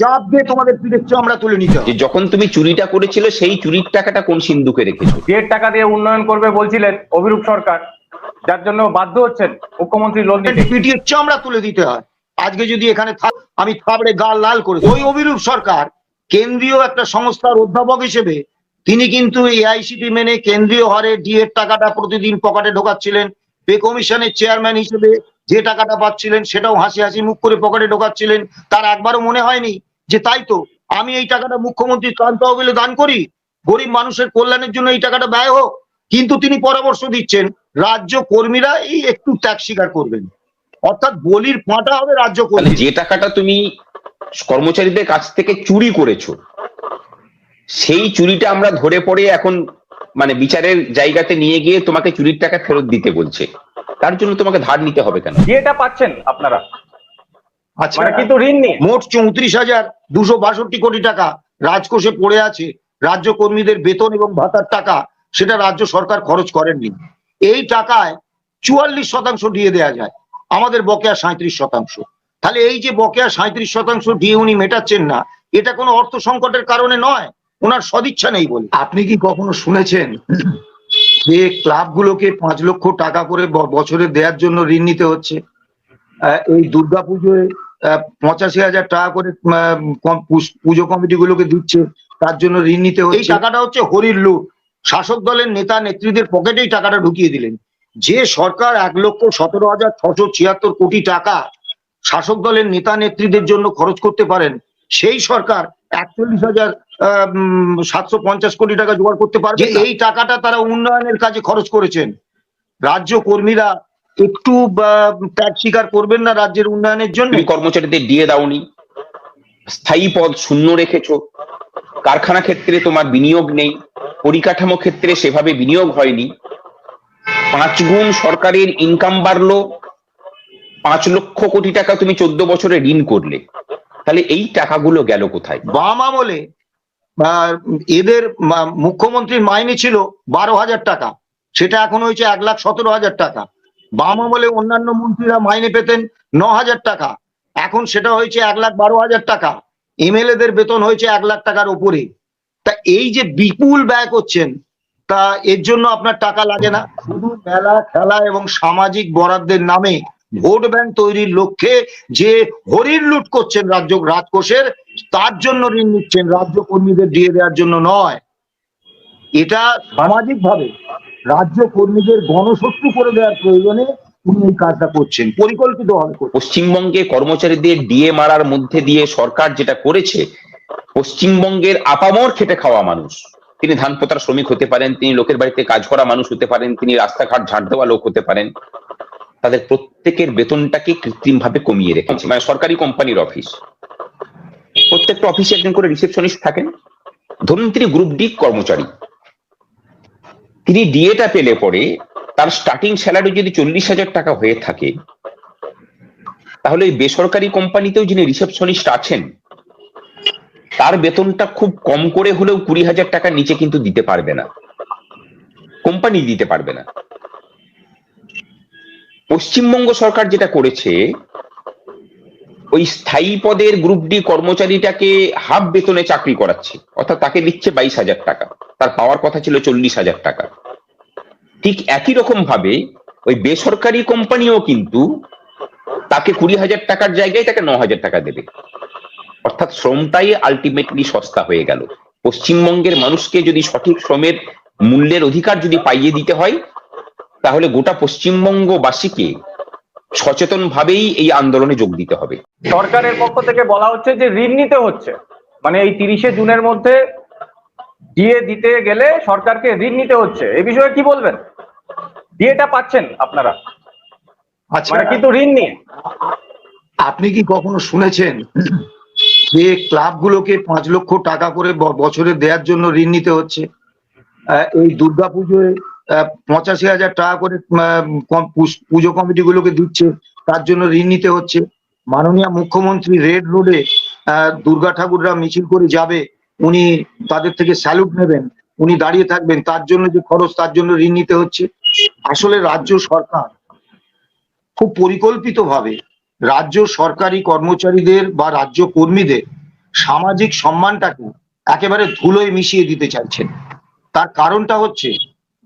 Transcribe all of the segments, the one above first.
চাপ দিয়ে তোমাদের পিঠের আমরা তুলে নিতে হবে। যে যখন তুমি চুরিটা করেছিলে সেই চুরির টাকাটা কোন সিন্ধুকে রেখেছো? দেড় টাকা দিয়ে উন্নয়ন করবে বলছিলেন অভিরূপ সরকার যার জন্য বাধ্য হচ্ছেন মুখ্যমন্ত্রী লোন দিতে। পিটিয়ে আমরা তুলে দিতে হয়। আজকে যদি এখানে থাক- আমি থাবড়ে গাল লাল করে ওই অভিরূপ সরকার কেন্দ্রীয় একটা সংস্থার অধ্যাপক হিসেবে তিনি কিন্তু এআইসিটি মেনে কেন্দ্রীয় হারে ডিএর টাকাটা প্রতিদিন পকেটে ঢোকাচ্ছিলেন। পে কমিশনের চেয়ারম্যান হিসেবে যে টাকাটা পাচ্ছিলেন সেটাও হাসি হাসি মুখ করে পকেটে ঢোকাচ্ছিলেন। তার একবারও মনে হয়নি যে তাই তো আমি এই টাকাটা মুখ্যমন্ত্রী ত্রাণ তহবিলে দান করি গরিব মানুষের কল্যাণের জন্য এই টাকাটা ব্যয় হোক। কিন্তু তিনি পরামর্শ দিচ্ছেন রাজ্য কর্মীরা এই একটু ত্যাগ স্বীকার করবেন। অর্থাৎ বলির পাঁটা হবে রাজ্য কর্মী যে টাকাটা তুমি কর্মচারীদের কাছ থেকে চুরি করেছ সেই চুরিটা আমরা ধরে পড়ে এখন মানে বিচারের জায়গাতে নিয়ে গিয়ে তোমাকে চুরির টাকা ফেরত দিতে বলছে। তার জন্য তোমাকে ধার নিতে হবে কেন? বিয়েটা পাচ্ছেন আপনারা। আচ্ছা। মানে কিন্তু ঋণ নিয়ে। মোট চৌত্রিশ হাজার দুশো বাষট্টি কোটি টাকা রাজকোষে পড়ে আছে রাজ্য কর্মীদের বেতন এবং ভাতার টাকা সেটা রাজ্য সরকার খরচ করেননি। এই টাকায় চুয়াল্লিশ শতাংশ দিয়ে দেয়া যায়। আমাদের বকেয়া সাঁত্রিশ শতাংশ। তাহলে এই যে বকেয়া সাঁত্রিশ শতাংশ দিয়ে উনি মেটাচ্ছেন না এটা কোনো অর্থ সংকটের কারণে নয় ওনার সদিচ্ছা নেই বলে। আপনি কি কখনো শুনেছেন যে ক্লাবগুলোকে পাঁচ লক্ষ টাকা করে ব- বছরে দেওয়ার জন্য ঋণ নিতে হচ্ছে? আহ, এই দুর্গাপুজোয় পঁচাশি হাজার টাকা করে পুজো কমিটি গুলোকে দিচ্ছে তার জন্য ঋণ নিতে হচ্ছে। এই টাকাটা হচ্ছে হরির লুট। শাসক দলের নেতা নেত্রীদের পকেটেই টাকাটা ঢুকিয়ে দিলেন। যে সরকার এক লক্ষ সতেরো হাজার ছশো ছিয়াত্তর কোটি টাকা শাসক দলের নেতা নেত্রীদের জন্য খরচ করতে পারেন সেই সরকার একচল্লিশ হাজার সাতশো পঞ্চাশ কোটি টাকা জোগাড় করতে পারবে। এই টাকাটা তারা উন্নয়নের কাজে খরচ করেছেন। রাজ্য কর্মীরা একটু ত্যাগ স্বীকার করবেন না রাজ্যের উন্নয়নের জন্য? কর্মচারীদের দিয়ে দাওনি। স্থায়ী পদ শূন্য রেখেছো। কারখানা ক্ষেত্রে তোমার বিনিয়োগ নেই। পরিকাঠামো ক্ষেত্রে সেভাবে বিনিয়োগ হয়নি। পাঁচ গুণ সরকারের ইনকাম বাড়লো। পাঁচ লক্ষ কোটি টাকা তুমি চোদ্দ বছরে ঋণ করলে। তাহলে এই টাকাগুলো গেল কোথায়? বাম আমলে এদের মুখ্যমন্ত্রীর মাইনে ছিল বারো হাজার টাকা। সেটা এখন হয়েছে এক লাখ সতেরো হাজার টাকা। বাম আমলে অন্যান্য মন্ত্রীরা মাইনে পেতেন ন হাজার টাকা। এখন সেটা হয়েছে এক লাখ বারো হাজার টাকা। এমএলএ দের বেতন হয়েছে এক লাখ টাকার উপরে। তা এই যে বিপুল ব্যয় করছেন, তা এর জন্য আপনার টাকা লাগে না? শুধু মেলা, খেলা এবং সামাজিক বরাদ্দের নামে ভোট ব্যাংক তৈরির লক্ষ্যে যে হরির লুট করছেন রাজ্য রাজকোষের, তার জন্য ঋণ নিচ্ছেন রাজ্য কর্মীদের দিয়ে দেওয়ার জন্য নয়। এটা সামাজিক ভাবে রাজ্য কর্মীদের গণশত্রু করে দেওয়ার প্রয়োজনে উনি এই কাজটা করছেন, পরিকল্পিত করছেন। পশ্চিমবঙ্গে কর্মচারীদের ডিএ মারার মধ্যে দিয়ে সরকার যেটা করেছে, পশ্চিমবঙ্গের আপামর খেটে খাওয়া মানুষ। তিনি ধান পোতার শ্রমিক হতে পারেন, তিনি লোকের বাড়িতে কাজ করা মানুষ হতে পারেন, তিনি রাস্তাঘাট ঝাড় দেওয়া লোক হতে পারেন। তাদের প্রত্যেকের বেতনটাকে কৃত্রিম ভাবে কমিয়ে রেখেছে মানে সরকারি কোম্পানির অফিস। প্রত্যেকটা অফিসে একজন করে রিসেপশনিস্ট থাকেন। ধরুন তিনি গ্রুপ ডি কর্মচারী। তিনি ডিএটা পেলে পরে তার স্টার্টিং স্যালারি যদি চল্লিশ হাজার টাকা হয়ে থাকে, তাহলে বেসরকারি কোম্পানিতেও যিনি রিসেপশনিস্ট আছেন, তার বেতনটা খুব কম করে হলেও কুড়ি হাজার টাকার নিচে কিন্তু দিতে পারবে না। কোম্পানি দিতে পারবে না। পশ্চিমবঙ্গ সরকার যেটা করেছে, ওই স্থায়ী পদের গ্রুপ ডি কর্মচারীটাকে হাফ বেতনে চাকরি করাচ্ছে, অর্থাৎ তাকে দিচ্ছে বাইশ হাজার টাকা। তার পাওয়ার কথা ছিল চল্লিশ হাজার টাকা। ঠিক একই রকম ভাবে ওই বেসরকারি কোম্পানিও কিন্তু তাকে কুড়ি হাজার টাকার জায়গায় তাকে ন হাজার টাকা দেবে। অর্থাৎ শ্রমটাই আলটিমেটলি সস্তা হয়ে গেল। পশ্চিমবঙ্গের মানুষকে যদি সঠিক শ্রমের মূল্যের অধিকার যদি পাইয়ে দিতে হয়, তাহলে গোটা পশ্চিমবঙ্গবাসীকে সচেতন ভাবেই এই আন্দোলনে যোগ দিতে হবে। সরকারের পক্ষ থেকে বলা হচ্ছে যে ঋণ নিতে হচ্ছে। মানে এই তিরিশে জুনের মধ্যে দিয়ে দিতে গেলে সরকারকে ঋণ নিতে হচ্ছে। এ বিষয়ে কি বলবেন? বিয়েটা পাচ্ছেন আপনারা। আচ্ছা। মানে কিন্তু ঋণ নিয়ে। আপনি কি কখনো শুনেছেন যে ক্লাবগুলোকে পাঁচ লক্ষ টাকা করে বছরে দেওয়ার জন্য ঋণ নিতে হচ্ছে? এই দুর্গাপুজোয় পঁচাশি হাজার টাকা করে পুজো কমিটি গুলোকে দিচ্ছে তার জন্য ঋণ নিতে হচ্ছে। মাননীয় মুখ্যমন্ত্রী রেড রোডে দুর্গা ঠাকুররা মিছিল করে যাবে উনি তাদের থেকে স্যালুট নেবেন উনি দাঁড়িয়ে থাকবেন তার জন্য যে খরচ তার জন্য ঋণ নিতে হচ্ছে। আসলে রাজ্য সরকার খুব পরিকল্পিতভাবে রাজ্য সরকারি কর্মচারীদের বা রাজ্য কর্মীদের সামাজিক সম্মানটাকে একেবারে ধুলোয় মিশিয়ে দিতে চাইছেন। তার কারণটা হচ্ছে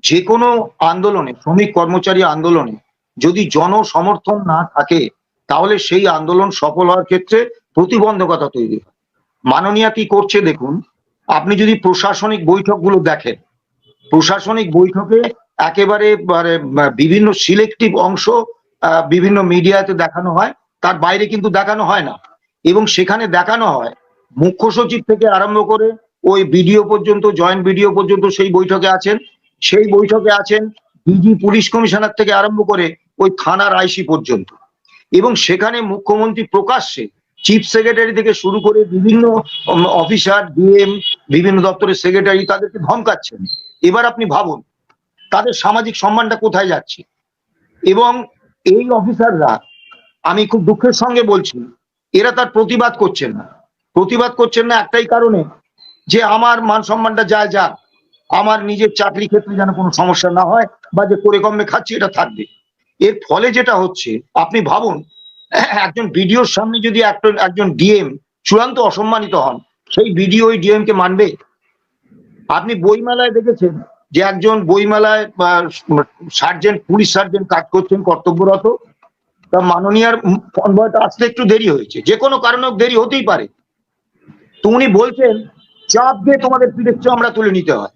যে কোনো আন্দোলনে, শ্রমিক কর্মচারী আন্দোলনে যদি জনসমর্থন না থাকে, তাহলে সেই আন্দোলন সফল হওয়ার ক্ষেত্রে প্রতিবন্ধকতা তৈরি হয়। মাননীয়া কি করছে দেখুন, আপনি যদি প্রশাসনিক বৈঠকগুলো দেখেন, প্রশাসনিক বৈঠকে একেবারে মানে, বিভিন্ন সিলেক্টিভ অংশ বিভিন্ন মিডিয়াতে দেখানো হয়। তার বাইরে কিন্তু দেখানো হয় না। এবং সেখানে দেখানো হয় মুখ্য সচিব থেকে আরম্ভ করে ওই বিডিও পর্যন্ত জয়েন্ট বিডিও পর্যন্ত সেই বৈঠকে আছেন। সেই বৈঠকে আছেন ডিজি পুলিশ কমিশনার থেকে আরম্ভ করে ওই থানার আইসি পর্যন্ত। এবং সেখানে মুখ্যমন্ত্রী প্রকাশ্যে চিফ সেক্রেটারি থেকে শুরু করে বিভিন্ন অফিসার ডিএম বিভিন্ন দপ্তরের সেক্রেটারি তাদেরকে ধমকাচ্ছেন। এবার আপনি ভাবুন তাদের সামাজিক সম্মানটা কোথায় যাচ্ছে? এবং এই অফিসাররা, আমি খুব দুঃখের সঙ্গে বলছি, এরা তার প্রতিবাদ করছেন না। প্রতিবাদ করছেন না একটাই কারণে যে আমার মান সম্মানটা যায় যাক, আমার নিজের চাকরি ক্ষেত্রে যেন কোনো সমস্যা না হয় বা যে করে কমে খাচ্ছি এটা থাকবে। এর ফলে যেটা হচ্ছে, আপনি ভাবুন, একজন বিডিওর সামনে যদি একজন একজন ডিএম চূড়ান্ত অসম্মানিত হন, সেই বিডিও ওই ডিএম কে মানবে? আপনি বইমেলায় দেখেছেন যে একজন বইমেলায় সার্জেন্ট, পুলিশ সার্জেন্ট কাজ করছেন, কর্তব্যরত, তা মাননীয়ার কনভয়টা আসতে একটু দেরি হয়েছে। যে কোনো কারণে দেরি হতেই পারে। তো উনি বলছেন, চাপ দিয়ে তোমাদের পিঠের চামড়া তুলে নিতে হয়।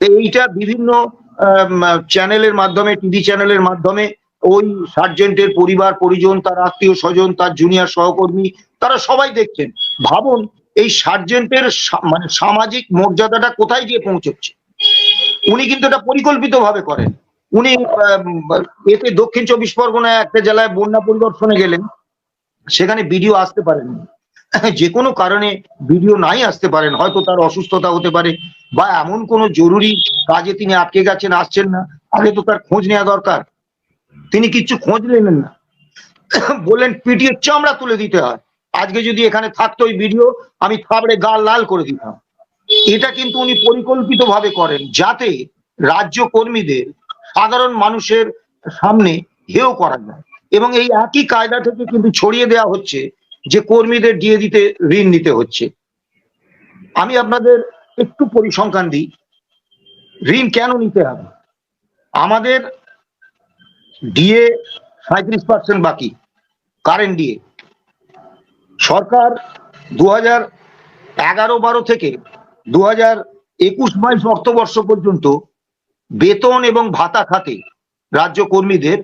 তো এইটা বিভিন্ন চ্যানেলের মাধ্যমে, টিভি চ্যানেলের মাধ্যমে, ওই সার্জেন্টের পরিবার, পরিজন, তার আত্মীয় স্বজন, তার জুনিয়র সহকর্মী, তারা সবাই দেখছেন। ভাবুন, এই সার্জেন্টের মানে সামাজিক মর্যাদাটা কোথায় গিয়ে পৌঁছচ্ছে? উনি কিন্তু এটা পরিকল্পিত ভাবে করেন। উনি এতে দক্ষিণ চব্বিশ পরগনায় একটা জেলায় বন্যা পরিদর্শনে গেলেন। সেখানে বিডিও আসতে পারেননি যে কোনো কারণে ভিডিও নাই আসতে পারেন। হয়তো তার অসুস্থতা হতে পারে বা এমন কোনো জরুরি কাজে তিনি আটকে গেছেন, আসছেন না। আগে তো তার খোঁজ নেওয়া দরকার। তিনি কিচ্ছু খোঁজ নিলেন না। বললেন পিটিএ চামড়া তুলে দিতে হয়। আজকে যদি এখানে থাকতো ওই ভিডিও আমি থাবড়ে গাল লাল করে দিতাম। এটা কিন্তু উনি পরিকল্পিত ভাবে করেন যাতে রাজ্য কর্মীদের, সাধারণ মানুষের সামনে হেও করা যায়। এবং এই একই কায়দা থেকে কিন্তু ছড়িয়ে দেওয়া হচ্ছে যে কর্মীদের দিয়ে দিতে ঋণ নিতে হচ্ছে। আমি আপনাদের একটু পরিসংখ্যান দিই। ঋণ কেন নিতে হবে? আমাদের ডিএ সাঁত্রিশ পার্সেন্ট বাকি, কারেন্ট ডিএ। সরকার দু হাজার এগারো বারো থেকে দু হাজার একুশ অর্থবর্ষ পর্যন্ত বেতন এবং ভাতা খাতে রাজ্য কর্মীদের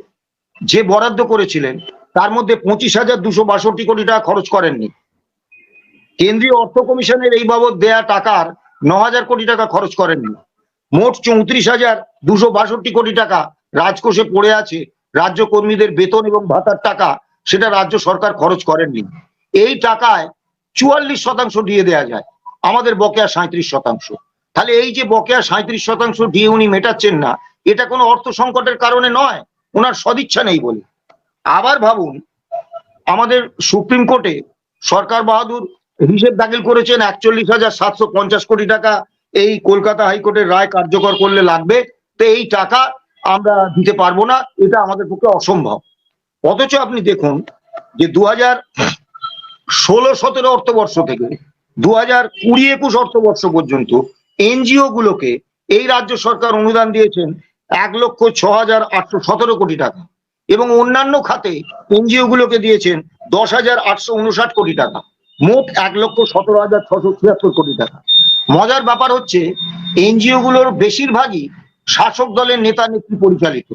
যে বরাদ্দ করেছিলেন, তার মধ্যে পঁচিশ হাজার দুশো বাষট্টি কোটি টাকা খরচ করেননি। কেন্দ্রীয় অর্থ কমিশনের এই বাবদ দেয়া টাকার ন হাজার কোটি টাকা খরচ করেননি। মোট চৌত্রিশ হাজার দুশো বাষট্টি কোটি টাকা রাজকোষে পড়ে আছে। রাজ্য কর্মীদের বেতন এবং ভাতার টাকা সেটা রাজ্য সরকার খরচ করেননি। এই টাকায় চুয়াল্লিশ শতাংশ দিয়ে দেয়া যায়। আমাদের বকেয়া সাঁত্রিশ শতাংশ। তাহলে এই যে বকেয়া সাঁত্রিশ শতাংশ দিয়ে উনি মেটাচ্ছেন না, এটা কোনো অর্থ সংকটের কারণে নয়, ওনার সদিচ্ছা নেই বলে। আবার ভাবুন, আমাদের সুপ্রিম কোর্টে সরকার বাহাদুর হিসেব দাখিল করেছেন একচল্লিশ হাজার সাতশো পঞ্চাশ কোটি টাকা। এই কলকাতা হাইকোর্টের রায় কার্যকর করলে লাগবে, তো এই টাকা আমরা দিতে পারব না, এটা আমাদের পক্ষে অসম্ভব। অথচ আপনি দেখুন যে দু হাজার ষোলো সতেরো অর্থবর্ষ থেকে দু হাজার কুড়ি একুশ অর্থবর্ষ পর্যন্ত এনজিও গুলোকে এই রাজ্য সরকার অনুদান দিয়েছেন এক লক্ষ ছ হাজার আটশো সতেরো কোটি টাকা এবং অন্যান্য খাতে এনজিও গুলোকে দিয়েছেন দশ হাজার আটশো উনষাট কোটি টাকা, মোট এক লক্ষ সতেরো হাজার ছশো ছিয়াত্তর কোটি টাকা। মজার ব্যাপার হচ্ছে, এনজিও গুলোর বেশিরভাগই শাসক দলের নেতা নেত্রী পরিচালিত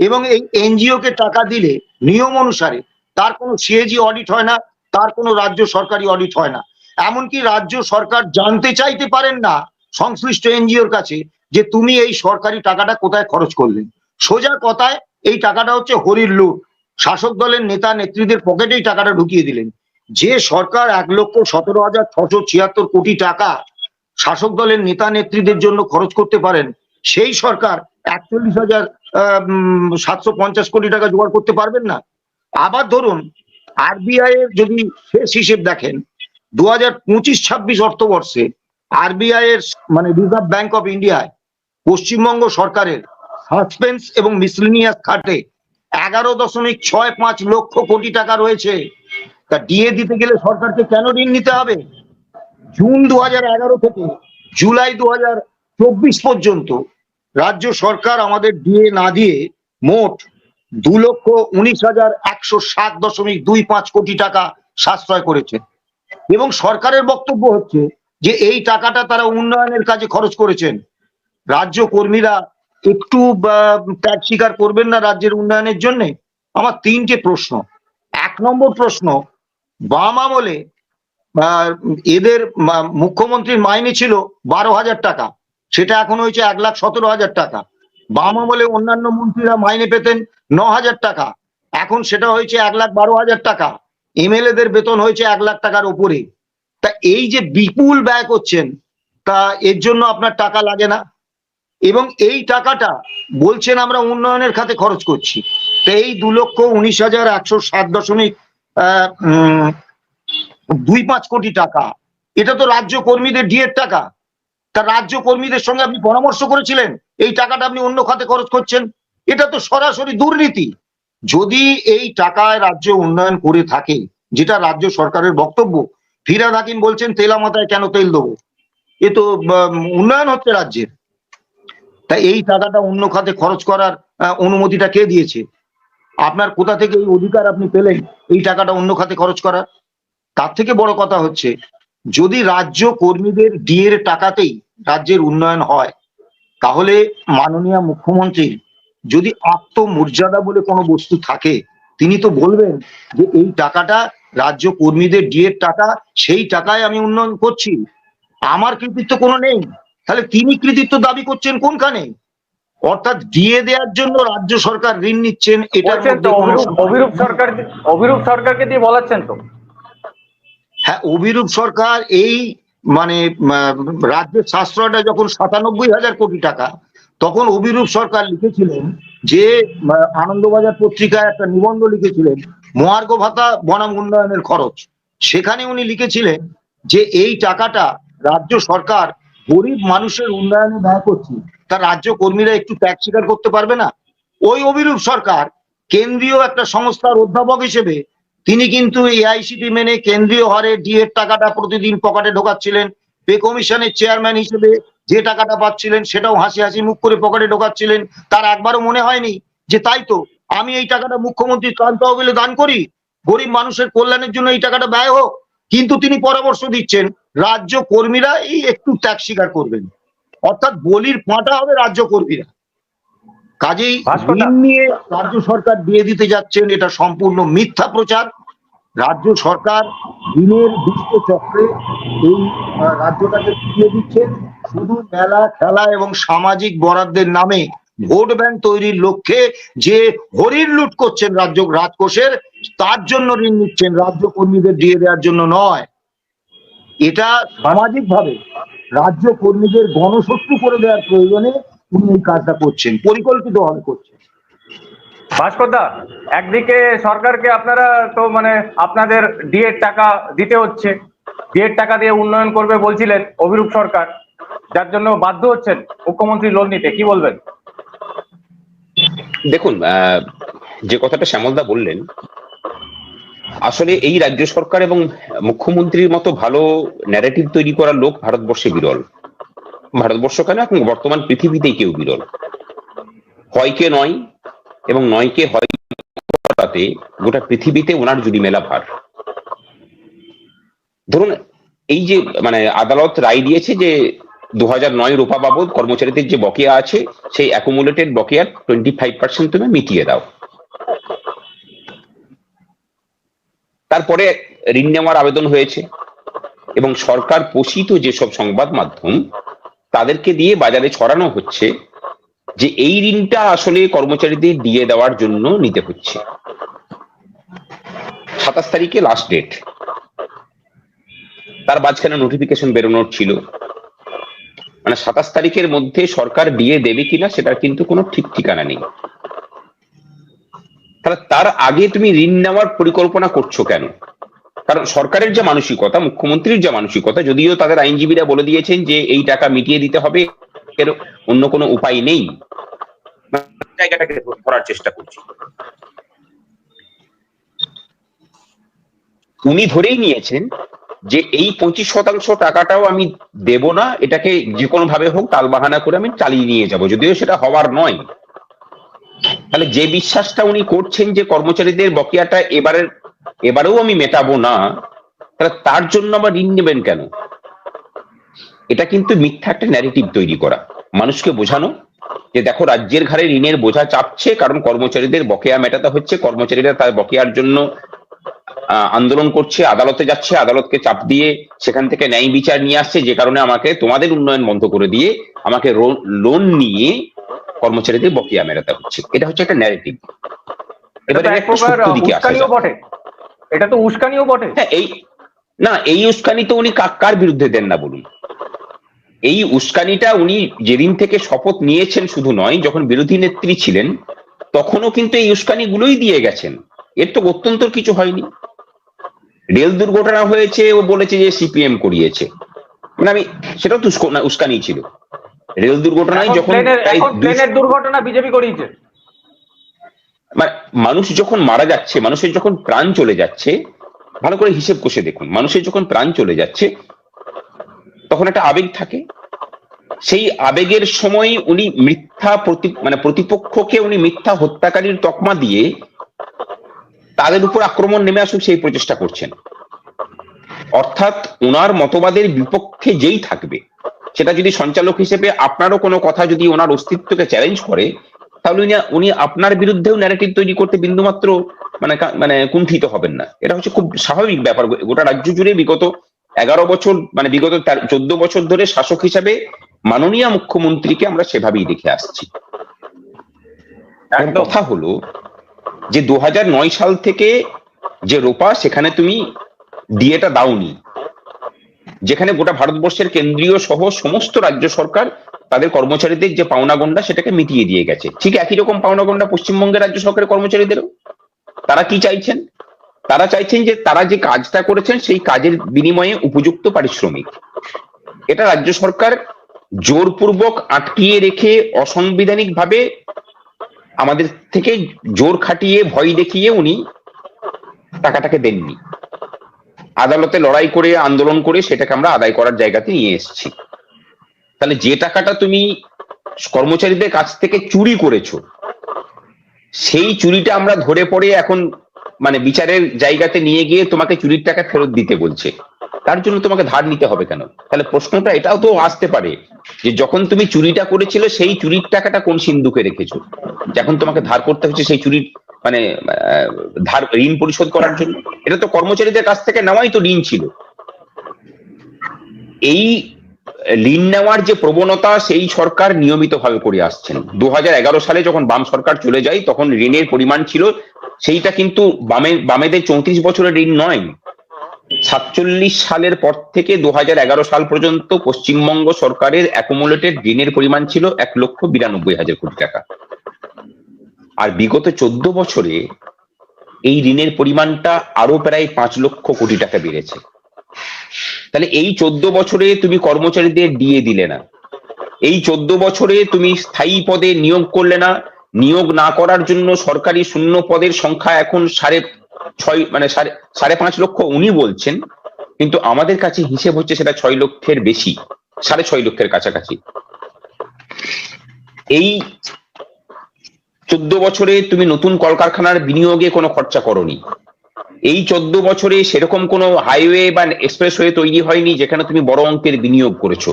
এবং এই এনজিও কে টাকা দিলে নিয়ম অনুসারে তার কোনো সিএজি অডিট হয় না, তার কোনো রাজ্য সরকারি অডিট হয় না। এমনকি রাজ্য সরকার জানতে চাইতে পারেন না সংশ্লিষ্ট এনজিওর কাছে যে তুমি এই সরকারি টাকাটা কোথায় খরচ করলে। সোজা কথায় এই টাকাটা হচ্ছে হরির লুট। শাসক দলের নেতা নেত্রীদের পকেটেই টাকাটা ঢুকিয়ে দিলেন। যে সরকার এক লক্ষ সতেরো হাজার ছশো ছিয়াত্তর কোটি টাকা শাসক দলের নেতা নেত্রীদের জন্য খরচ করতে পারেন, সেই সরকার একচল্লিশ হাজার সাতশো পঞ্চাশ কোটি টাকা জোগাড় করতে পারবেন না? আবার ধরুন আরবিআই এর যদি শেষ হিসেব দেখেন দু হাজার পঁচিশ ছাব্বিশ অর্থবর্ষে আরবিআই এর মানে রিজার্ভ ব্যাংক অফ ইন্ডিয়ায় পশ্চিমবঙ্গ সরকারের সাসপেন্স এবং মিসলিনিয়াস খাতে এগারো দশমিক ছয় পাঁচ লক্ষ কোটি টাকা রয়েছে। তা ডিএ দিতে গেলে সরকারকে কেন ঋণ নিতে হবে? জুন দু হাজার এগারো থেকে জুলাই দু পর্যন্ত রাজ্য সরকার আমাদের ডিএ না দিয়ে মোট দু লক্ষ উনিশ হাজার একশো সাত দশমিক দুই পাঁচ কোটি টাকা সাশ্রয় করেছে। এবং সরকারের বক্তব্য হচ্ছে যে এই টাকাটা তারা উন্নয়নের কাজে খরচ করেছেন। রাজ্য কর্মীরা একটু ত্যাগ স্বীকার করবেন না রাজ্যের উন্নয়নের জন্য? আমার তিনটে প্রশ্ন। এক নম্বর প্রশ্ন, বাম আমলে এদের মুখ্যমন্ত্রীর মাইনে ছিল বারো হাজার টাকা। সেটা এখন হয়েছে এক লাখ সতেরো হাজার টাকা। বাম আমলে অন্যান্য মন্ত্রীরা মাইনে পেতেন ন হাজার টাকা। এখন সেটা হয়েছে এক লাখ বারো হাজার টাকা। এমএলএ দের বেতন হয়েছে এক লাখ টাকার উপরে। তা এই যে বিপুল ব্যয় করছেন, তা এর জন্য আপনার টাকা লাগে না। এবং এই টাকাটা বলছেন আমরা উন্নয়নের খাতে খরচ করছি। এই দু লক্ষ উনিশ হাজার একশো সাত দশমিক দুই পাঁচ কোটি টাকা। এটা তো রাজ্য কর্মীদের ডিএর টাকা। তা রাজ্য কর্মীদের সঙ্গে আপনি পরামর্শ করেছিলেন, এই টাকাটা আপনি অন্য খাতে খরচ করছেন? এটা তো সরাসরি দুর্নীতি। যদি এই টাকায় রাজ্য উন্নয়ন করে থাকে, যেটা রাজ্য সরকারের বক্তব্য, ফিরাদ হাকিম বলছেন, তেলা মাথায় কেন তেল দেবো? এ তো উন্নয়ন হচ্ছে রাজ্যের। তাই এই টাকাটা অন্য খাতে খরচ করার অনুমতিটা কে দিয়েছে? আপনার কোথা থেকে এই অধিকার আপনি পেলেন, এই টাকাটা অন্য খাতে খরচ করার? তার থেকে বড় কথা হচ্ছে, যদি রাজ্য কর্মীদের ডিএর টাকাতেই রাজ্যের উন্নয়ন হয়, তাহলে মাননীয় মুখ্যমন্ত্রী যদি আত্মমর্যাদা বলে কোনো বস্তু থাকে তিনি তো বলবেন যে এই টাকাটা রাজ্য কর্মীদের ডিএর টাকা সেই টাকায় আমি উন্নয়ন করছি। আমার কৃতিত্ব কোনো নেই। তাহলে তিনি কৃতিত্ব দাবি করছেন কোনখানে? অর্থাৎ ডিএ দেওয়ার জন্য রাজ্য সরকার ঋণ নিচ্ছেন কোনো অভিরূপ সরকার অভিরূপ সরকারকে দিয়ে বলাচ্ছেন তো? হ্যাঁ অভিরূপ সরকার এই মানে রাজ্যের সাশ্রয়টা যখন সাতানব্বই হাজার কোটি টাকা তখন অভিরূপ সরকার লিখেছিলেন যে আনন্দবাজার পত্রিকায় একটা নিবন্ধ লিখেছিলেন, মহার্ঘ ভাতা বনাম উন্নয়নের খরচ। সেখানে উনি লিখেছিলেন যে, এই টাকাটা রাজ্য সরকার গরিব মানুষের উন্নয়নে ব্যয় করছে। তার রাজ্য কর্মীরা একটু ত্যাগ স্বীকার করতে পারবে না? ওই অভিরূপ সরকার কেন্দ্রীয় একটা সংস্থার অধ্যাপক হিসেবে তিনি কিন্তু এআইসিটি মেনে কেন্দ্রীয় হারে ডিএর টাকাটা প্রতিদিন পকেটে ঢোকাচ্ছিলেন। পে কমিশনের চেয়ারম্যান হিসেবে যে টাকাটা পাচ্ছিলেন সেটাও হাসি হাসি মুখ করে পকেটে ঢোকাচ্ছিলেন তার একবারও মনে হয়নি যে তাই তো আমি এই টাকাটা মুখ্যমন্ত্রী ত্রাণ তহবিলে দান করি? গরিব মানুষের কল্যাণের জন্য এই টাকাটা ব্যয় হোক। কিন্তু তিনি পরামর্শ দিচ্ছেন রাজ্য কর্মীরা এই একটু ত্যাগ স্বীকার করবেন। অর্থাৎ বলির পাঁটা হবে রাজ্য কর্মীরা। কাজেই নিয়ে রাজ্য সরকার দিয়ে দিতে যাচ্ছেন এটা সম্পূর্ণ মিথ্যা প্রচার। রাজ্য সরকার দিনের দুষ্ট চক্রে এই রাজ্যটাকে ফিরিয়ে দিচ্ছেন শুধু মেলা, খেলা এবং সামাজিক বরাদ্দের নামে ভোট ব্যাংক তৈরির লক্ষ্যে যে হরিণ লুট করছেন রাজ্য রাজকোষের, তার জন্য ঋণ নিচ্ছেন রাজ্য কর্মীদের দিয়ে দেওয়ার জন্য নয়। এটা সামাজিক ভাবে রাজ্য কর্মীদের গণশত্রু করে দেওয়ার প্রয়োজনে উনি এই কাজটা করছেন পরিকল্পিত ভাবে করছেন। ভাস্করদা, একদিকে সরকারকে আপনারা তো মানে আপনাদের ডিএর টাকা দিতে হচ্ছে, ডিএর টাকা দিয়ে উন্নয়ন করবে বলছিলেন অভিরূপ সরকার, যার জন্য বাধ্য হচ্ছেন মুখ্যমন্ত্রী লোন নিতে, কি বলবেন? দেখুন যে কথাটা শ্যামলদা বললেন, আসলে এই রাজ্য সরকার এবং মুখ্যমন্ত্রীর মতো ভালো ন্যারেটিভ তৈরি করার লোক ভারতবর্ষে বিরল। ভারতবর্ষ কেন? এখন বর্তমান পৃথিবীতেই কেউ বিরল। হয় কে নয় এবং নয়কে হয় গোটা পৃথিবীতে ওনার জুড়ি মেলা ভার। ধরুন, এই যে মানে আদালত রায় দিয়েছে যে দু হাজার নয় রূপা বাবদ কর্মচারীদের যে বকেয়া আছে, সেই অ্যাকুমুলেটেড বকেয়ার টোয়েন্টি ফাইভ পার্সেন্ট তুমি মিটিয়ে দাও। তারপরে ঋণ নেওয়ার আবেদন হয়েছে এবং সরকার পোষিত যেসব সংবাদ মাধ্যম, তাদেরকে দিয়ে বাজারে ছড়ানো হচ্ছে যে এই ঋণটা আসলে কর্মচারীদের দিয়ে দেওয়ার জন্য নিতে হচ্ছে। সাতাশ তারিখে লাস্ট ডেট তার মাঝখানে নোটিফিকেশন বেরোনোর ছিল। মানে সাতাশ তারিখের মধ্যে সরকার দিয়ে দেবে কিনা সেটার কিন্তু কোনো ঠিক ঠিকানা নেই। তাহলে তার আগে তুমি ঋণ নেওয়ার পরিকল্পনা করছ কেন? কারণ সরকারের যে মানসিকতা, মুখ্যমন্ত্রীর যে মানসিকতা, যদিও তাদের আইনজীবীরা বলে দিয়েছেন যে এই টাকা মিটিয়ে দিতে হবে এর অন্য কোনো উপায় নেই। জায়গাটাকে ধরার চেষ্টা করছি। উনি ধরেই নিয়েছেন যে এই পঁচিশ শতাংশ টাকাটাও আমি দেব না, এটাকে যে কোনো ভাবে হোক টালবাহানা করে আমি চালিয়ে নিয়ে যাব, যদিও সেটা হওয়ার নয়। তাহলে যে বিশ্বাসটা উনি করছেন যে কর্মচারীদের বকেয়াটা এবারের, এবারেও আমি মেটাবো না, তাহলে তার জন্য আবার ঋণ নেবেন কেন? এটা কিন্তু মিথ্যা একটা ন্যারেটিভ তৈরি করা। মানুষকে বোঝানো যে দেখো রাজ্যের ঘাড়ে ঋণের বোঝা চাপছে কারণ কর্মচারীদের বকেয়া মেটাতে হচ্ছে কর্মচারীরা তার বকেয়ার জন্য আন্দোলন করছে আদালতে যাচ্ছে আদালতকে চাপ দিয়ে সেখান থেকে ন্যায় বিচার নিয়ে আসছে যে কারণে আমাকে তোমাদের উন্নয়ন বন্ধ করে দিয়ে আমাকে লোন নিয়ে কর্মচারীদের বকেয়া মেটাতে হচ্ছে। এটা হচ্ছে একটা ন্যারেটিভ এটা তো উস্কানিও বটে। এটা তো উস্কানিও বটে। হ্যাঁ এই না এই উস্কানি তো উনি কার বিরুদ্ধে দেন না বলুন? এই উস্কানিটা উনি যেদিন থেকে শপথ নিয়েছেন শুধু নয় যখন বিরোধী নেত্রী ছিলেন তখনও কিন্তু এই উস্কানি গুলোই দিয়ে গেছেন। এর তো অত্যন্ত কিছু হয়নি। রেল দুর্ঘটনা হয়েছে ও বলেছে যে সিপিএম করিয়েছে। মানে আমি সেটাও তো উস্কানি ছিল। রেল দুর্ঘটনায় যখন প্লেনের দুর্ঘটনা বিজেপি করিয়েছে। মানে মানুষ যখন মারা যাচ্ছে মানুষের যখন প্রাণ চলে যাচ্ছে ভালো করে হিসেব কষে দেখুন মানুষের যখন প্রাণ চলে যাচ্ছে তখন একটা আবেগ থাকে। সেই আবেগের সময় উনি মিথ্যা মানে প্রতিপক্ষকে উনি মিথ্যা হত্যাকারীর তকমা দিয়ে তাদের উপর আক্রমণ নেমে আসুক সেই প্রচেষ্টা করছেন। অর্থাৎ ওনার মতবাদের বিপক্ষে যেই থাকবে, সেটা যদি সঞ্চালক হিসেবে আপনারও কোনো কথা যদি ওনার অস্তিত্বকে চ্যালেঞ্জ করে, তাহলে উনি উনি আপনার বিরুদ্ধেও ন্যারেটিভ তৈরি করতে বিন্দুমাত্র মানে মানে কুণ্ঠিত হবেন না। এটা হচ্ছে খুব স্বাভাবিক ব্যাপার। গোটা রাজ্য জুড়ে বিগত এগারো বছর মানে বিগত চোদ্দ বছর ধরে শাসক হিসাবে মাননীয় মুখ্যমন্ত্রীকে আমরা সেভাবেই দেখে আসছি। কথা হলো যে দু হাজার নয় সাল থেকে যে রোপা সেখানে তুমি দিয়েটা দাওনি। যেখানে গোটা ভারতবর্ষের কেন্দ্রীয় সহ সমস্ত রাজ্য সরকার তাদের কর্মচারীদের যে পাওনা গন্ডা সেটাকে মিটিয়ে দিয়ে গেছে। ঠিক একই রকম পাওনা গন্ডা পশ্চিমবঙ্গের রাজ্য সরকারের কর্মচারীদেরও? তারা কি চাইছেন? তারা চাইছেন যে তারা যে কাজটা করেছেন সেই কাজের বিনিময়ে উপযুক্ত পারিশ্রমিক। এটা রাজ্য সরকার জোরপূর্বক আটকিয়ে রেখে অসাংবিধানিক ভাবে আমাদের থেকে জোর খাটিয়ে ভয় দেখিয়ে উনি টাকাটাকে দেননি। আদালতে লড়াই করে, আন্দোলন করে সেটাকে আমরা আদায় করার জায়গাতে নিয়ে এসেছি। তাহলে যে টাকাটা তুমি কর্মচারীদের কাছ থেকে চুরি করেছ, সেই চুরিটা আমরা ধরে পড়ে এখন মানে বিচারের জায়গাতে নিয়ে গিয়ে তোমাকে চুরির টাকা ফেরত দিতে বলছে। তার জন্য তোমাকে ধার নিতে হবে কেন? তাহলে প্রশ্নটা এটাও তো আসতে পারে যে যখন তুমি চুরিটা করেছিলে, সেই চুরির টাকাটা কোন সিন্ধুকে রেখেছো? যখন তোমাকে ধার করতে হচ্ছে সেই চুরির মানে ধার, ঋণ পরিশোধ করার জন্য? এটা তো কর্মচারীদের কাছ থেকে নেওয়াই তো ঋণ ছিল। এই ঋণ নেওয়ার যে প্রবণতা, সেই সরকার নিয়মিতভাবে করে আসছেন। দু হাজার এগারো সালে যখন বাম সরকার চলে যায়, তখন ঋণের পরিমাণ ছিল, সেইটা কিন্তু বামে, বামেদের চৌত্রিশ বছরের ঋণ নয়। সাতচল্লিশ সালের পর থেকে দুহাজার এগারো সাল পর্যন্ত পশ্চিমবঙ্গ সরকারের অ্যাকুমুলেটেড ঋণের পরিমাণ ছিল এক লক্ষ বিরানব্বই হাজার কোটি টাকা। আর বিগত চোদ্দ বছরে এই ঋণের পরিমাণটা আরও প্রায় পাঁচ লক্ষ কোটি টাকা বেড়েছে। তাহলে এই চোদ্দ বছরে তুমি কর্মচারীদের দিয়ে দিলে না। এই চোদ্দ বছরে তুমি স্থায়ী পদে নিয়োগ করলে না। নিয়োগ না করার জন্য সরকারি শূন্য পদের সংখ্যা এখন সাড়ে ছয় মানে সাড়ে সাড়ে পাঁচ লক্ষ উনি বলছেন। কিন্তু আমাদের কাছে হিসেব হচ্ছে সেটা ছয় লক্ষের বেশি, সাড়ে ছয় লক্ষের কাছাকাছি। এই চোদ্দ বছরে তুমি নতুন কলকারখানার বিনিয়োগে কোনো খরচা করনি। এই চোদ্দ বছরে সেরকম কোনো হাইওয়ে বা এক্সপ্রেসওয়ে তৈরি হয়নি যেখানে তুমি বড় অঙ্কের বিনিয়োগ করেছ।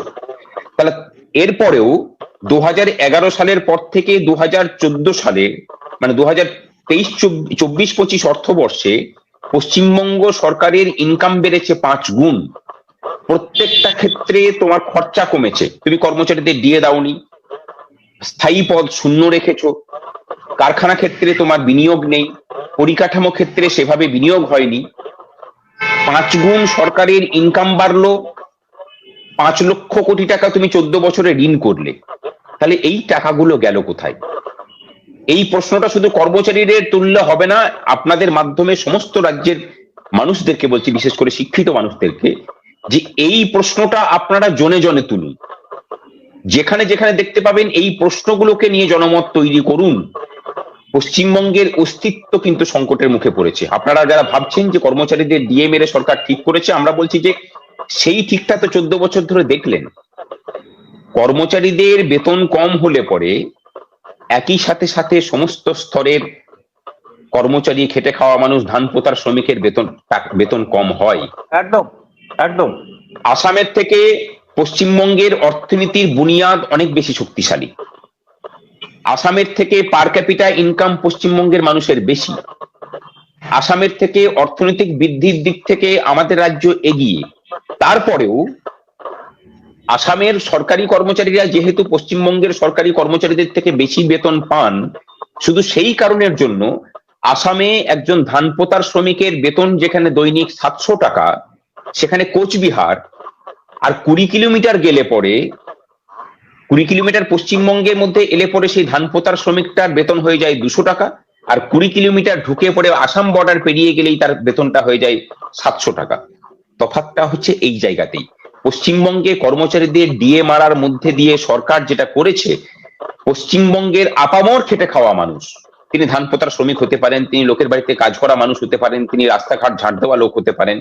তাহলে এরপরেও দু এগারো সালের পর থেকে দু সালে মানে দু হাজার তেইশ, চব্বিশ পঁচিশ অর্থবর্ষে পশ্চিমবঙ্গ সরকারের ইনকাম বেড়েছে পাঁচ গুণ। প্রত্যেকটা ক্ষেত্রে তোমার খরচা কমেছে। তুমি কর্মচারীদের দিয়ে দাওনি, স্থায়ী পদ শূন্য রেখেছো, কারখানা ক্ষেত্রে তোমার বিনিয়োগ নেই পরিকাঠামো ক্ষেত্রে সেভাবে বিনিয়োগ হয়নি। পাঁচ গুণ সরকারের ইনকাম বাড়লো। পাঁচ লক্ষ কোটি টাকা তুমি চোদ্দ বছরে ঋণ করলে। তাহলে এই টাকাগুলো গেল কোথায়? এই প্রশ্নটা শুধু কর্মচারীদের তুললে হবে না, আপনাদের মাধ্যমে সমস্ত রাজ্যের মানুষদেরকে বলছি, বিশেষ করে শিক্ষিত মানুষদেরকে, যে এই প্রশ্নটা আপনারা জনে জনে তুলুন। যেখানে যেখানে দেখতে পাবেন এই প্রশ্নগুলোকে নিয়ে জনমত তৈরি করুন। পশ্চিমবঙ্গের অস্তিত্ব কিন্তু সংকটের মুখে পড়েছে। আপনারা যারা ভাবছেন যে কর্মচারীদের ডিএ মেরে সরকার ঠিক করেছে আমরা বলছি যে সেই ঠিকটা তো চোদ্দ বছর ধরে দেখলেন। কর্মচারীদের বেতন কম হলে পরে একই সাথে সাথে সমস্ত স্তরের কর্মচারী খেটে খাওয়া মানুষ ধান পোতার শ্রমিকের বেতন বেতন কম হয়। একদম একদম। আসামের থেকে পশ্চিমবঙ্গের অর্থনীতির বুনিয়াদ অনেক বেশি শক্তিশালী। আসামের থেকে পার ক্যাপিটা ইনকাম পশ্চিমবঙ্গের মানুষের বেশি। আসামের থেকে অর্থনৈতিক বৃদ্ধির দিক থেকে আমাদের রাজ্য এগিয়ে। তারপরেও আসামের সরকারি কর্মচারীরা যেহেতু পশ্চিমবঙ্গের সরকারি কর্মচারীদের থেকে বেশি বেতন পান, শুধু সেই কারণের জন্য আসামে একজন ধান পোতার শ্রমিকের বেতন যেখানে দৈনিক সাতশো টাকা, সেখানে কোচবিহার আর কুড়ি কিলোমিটার গেলে পরে কুড়ি কিলোমিটার পশ্চিমবঙ্গের মধ্যে এলে পরে সেই ধান পোতার শ্রমিকটার বেতন হয়ে যায় দুশো টাকা, আর কুড়ি কিলোমিটার ঢুকে পড়ে আসাম বর্ডার পেরিয়ে গেলেই তার বেতনটা হয়ে যায় সাতশো টাকা। তফাৎটা হচ্ছে এই জায়গাতেই। পশ্চিমবঙ্গে কর্মচারীদের ডিএ মারার মধ্যে দিয়ে সরকার যেটা করেছে, পশ্চিমবঙ্গের আপামর খেটে খাওয়া মানুষ। তিনি ধান পোতার শ্রমিক হতে পারেন, তিনি লোকের বাড়িতে কাজ করা মানুষ হতে পারেন, তিনি রাস্তাঘাট ঝাড় দেওয়া লোক হতে পারেন।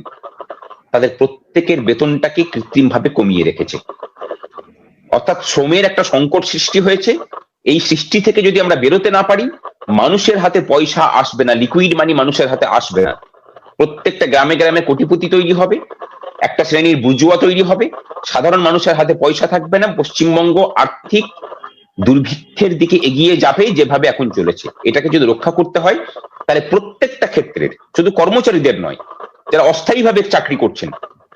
তাদের প্রত্যেকের বেতনটাকে কৃত্রিমভাবে কমিয়ে রেখেছে। অর্থাৎ শ্রমের একটা সংকট সৃষ্টি হয়েছে। এই সৃষ্টি থেকে যদি আমরা বেরোতে না পারি, মানুষের হাতে পয়সা আসবে না লিকুইড মানি মানুষের হাতে আসবে না। প্রত্যেকটা গ্রামে গ্রামে কোটিপতি তৈরি হবে, একটা শ্রেণির বুজুয়া তৈরি হবে, সাধারণ মানুষের হাতে পয়সা থাকবে না, পশ্চিমবঙ্গ আর্থিক দুর্ভিক্ষের দিকে এগিয়ে যাবে যেভাবে এখন চলেছে। এটাকে যদি রক্ষা করতে হয়, তাহলে প্রত্যেকটা ক্ষেত্রের, শুধু কর্মচারীদের নয়, যারা অস্থায়ীভাবে চাকরি করছেন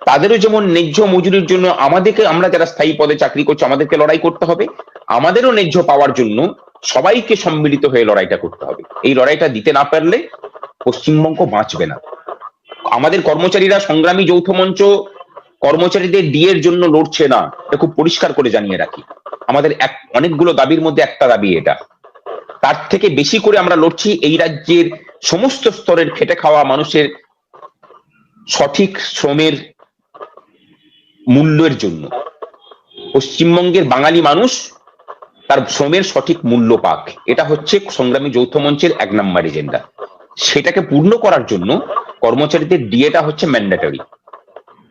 তাদেরও যেমন ন্যায্য মজুরির জন্য আমাদেরকে আমরা যারা স্থায়ী পদে চাকরি করছি, আমাদেরকে লড়াই করতে হবে। আমাদেরও ন্যায্য পাওয়ার জন্য সবাইকে সম্মিলিত হয়ে লড়াইটা করতে হবে। এই লড়াইটা দিতে না পারলে পশ্চিমবঙ্গ বাঁচবে না। আমাদের কর্মচারীরা সংগ্রামী যৌথ মঞ্চ, কর্মচারীদের ডিএর জন্য লড়ছে না। এটা খুব পরিষ্কার করে জানিয়ে রাখি। আমাদের এক, অনেকগুলো দাবির মধ্যে একটা দাবি এটা। তার থেকে বেশি করে আমরা লড়ছি এই রাজ্যের সমস্ত স্তরের খেটে খাওয়া মানুষের সঠিক শ্রমের মূল্যের জন্য। পশ্চিমবঙ্গের বাঙালি মানুষ তার শ্রমের সঠিক মূল্য পাক। এটা হচ্ছে সংগ্রামী যৌথ মঞ্চের এক নম্বর এজেন্ডা। সেটাকে পূর্ণ করার জন্য কর্মচারীদের ডিএটা হচ্ছে ম্যান্ডেটরি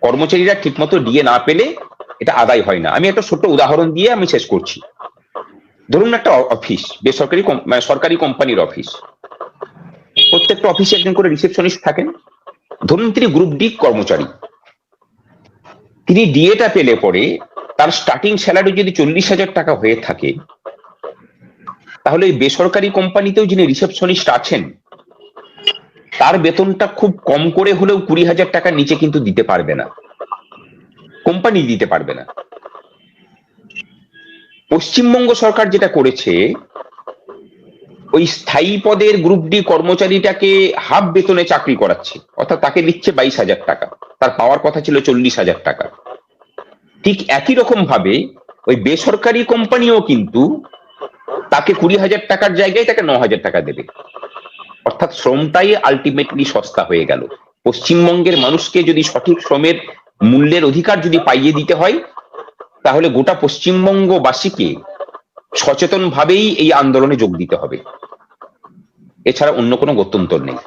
কর্মচারীরা ঠিকমতো ডিএ না পেলে এটা আদায় হয় না। আমি একটা ছোট্ট উদাহরণ দিয়ে আমি শেষ করছি। ধরুন একটা অফিস, বেসরকারি মানে সরকারি কোম্পানির অফিস। প্রত্যেকটা অফিসে একজন করে রিসেপশনিস্ট থাকেন। ধরুন তিনি গ্রুপ ডি কর্মচারী। তিনি ডিএটা পেলে পরে তার স্টার্টিং স্যালারি যদি চল্লিশ হাজার টাকা হয়ে থাকে, তাহলে বেসরকারি কোম্পানিতেও যিনি রিসেপশনিস্ট আছেন, তার বেতনটা খুব কম করে হলেও কুড়ি হাজার টাকার নিচে কিন্তু দিতে পারবে না। কোম্পানি দিতে পারবে না। পশ্চিমবঙ্গ সরকার যেটা করেছে ওই স্থায়ী পদের গ্রুপ ডি কর্মচারীটাকে হাফ বেতনে চাকরি করাচ্ছে। অর্থাৎ তাকে দিচ্ছে বাইশ হাজার টাকা। তার পাওয়ার কথা ছিল চল্লিশ হাজার টাকা। ঠিক একই রকম ভাবে ওই বেসরকারি কোম্পানিও কিন্তু তাকে কুড়ি হাজার টাকার জায়গায় তাকে ন হাজার টাকা দেবে। অর্থাৎ শ্রমটাই আলটিমেটলি সস্তা হয়ে গেল। পশ্চিমবঙ্গের মানুষকে যদি সঠিক শ্রমের মূল্যের অধিকার যদি পাইয়ে দিতে হয়, তাহলে গোটা পশ্চিমবঙ্গবাসীকে সচেতন ভাবেই এই আন্দোলনে যোগ দিতে হবে। এছাড়া অন্য কোনো গত্যন্তর নেই।